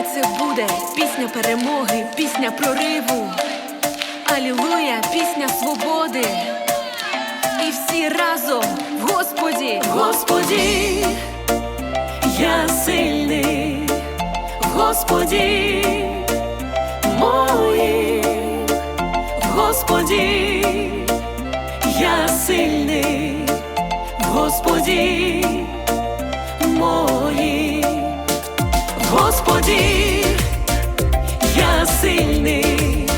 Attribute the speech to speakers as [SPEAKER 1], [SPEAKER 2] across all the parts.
[SPEAKER 1] Нехай це буде пісня перемоги, пісня прориву. Алілуя, пісня свободи. І всі разом в Господі, Господі, я сильний, Господі, моїм, в Господі, я сильний, Господі, моїм, в Господі, я сильний,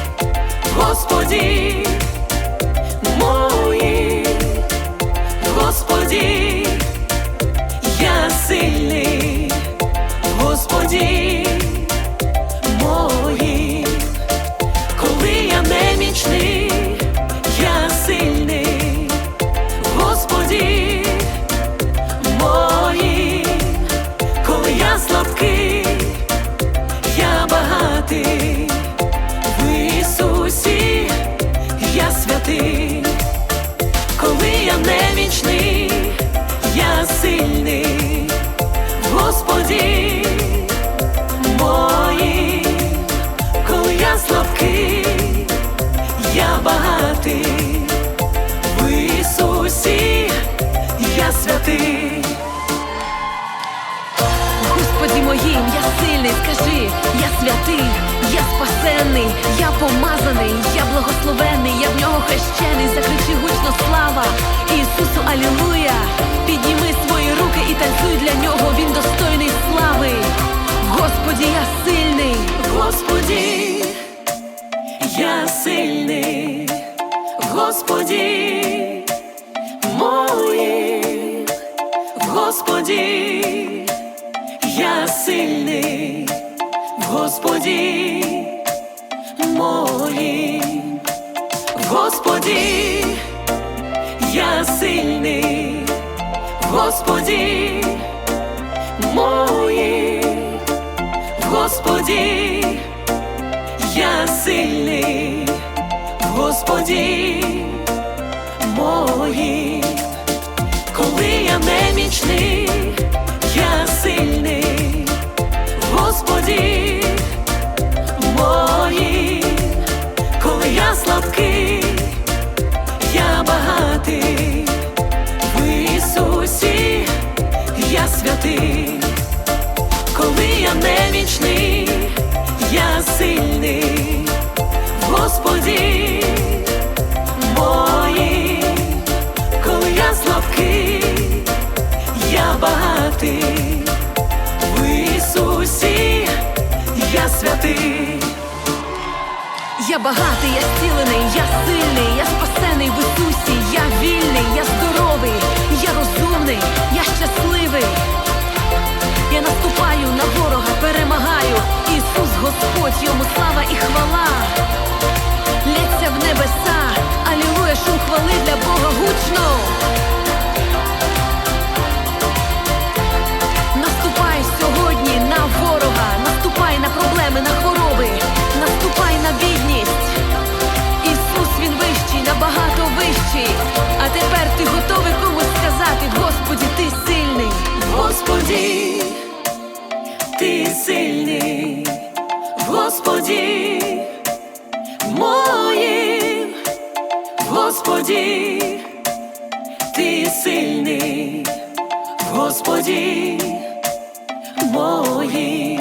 [SPEAKER 1] Господі, мої, Господі, я сильний, Господі, святий, я спасенний, я помазаний, я благословений, я в нього хрещений, закричи гучно слава. Ісусу, Алілуя! Підніми свої руки і танцюй для нього, він достойний слави. Господі, я сильний, Господі, я сильний, Господі, моїм, Господі я сильний Господі моїм, Господі, я сильний. Господі моїм, Господі, я сильний. Господі моїм, коли я немічний, я сильний, в коли я немічний, я сильний, Господі. Моїм, коли я слабкий, я багатий, в Ісусі, я святий. Я багатий, я зцілений, я сильний, я спасений в Ісусі, я вільний, я здоровий, я розумний, Господь, йому слава і хвала. Лється в небеса, алілуя, шум хвали для Бога гучно. Господі, ти сильний, Господі, моїм,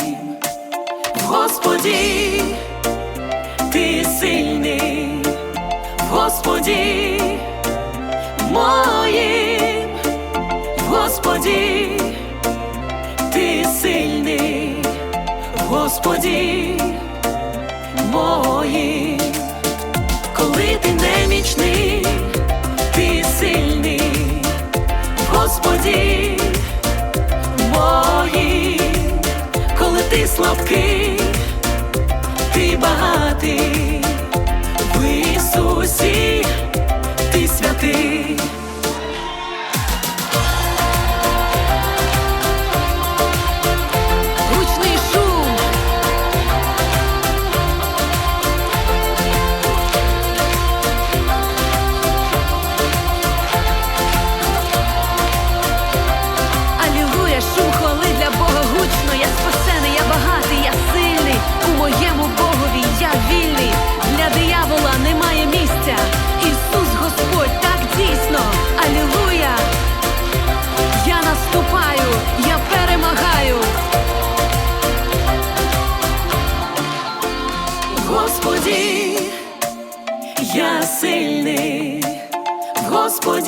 [SPEAKER 1] Господі, ти сильний, Господі, моїм, Господі, ти сильний, Господі, слабкий, ти багатий, в Ісусі, ти святий.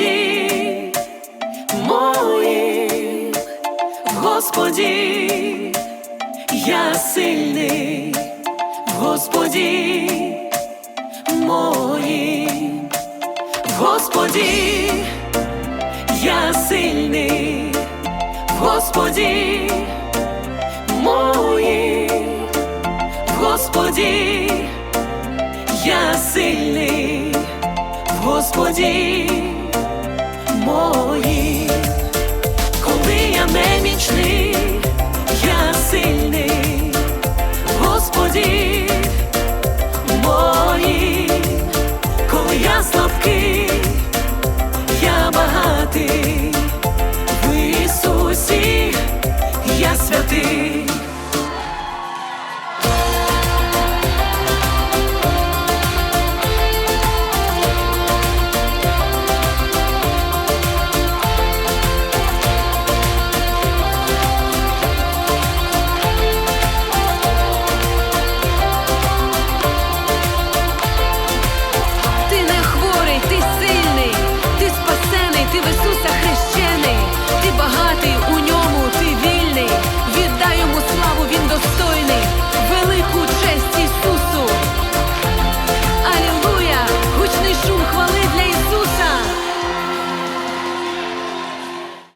[SPEAKER 1] Господі моїм, Господі, я сильний, Господі моїм, Господі, я сильний, Господі моїм, Господі, я сильний, Господі моїм,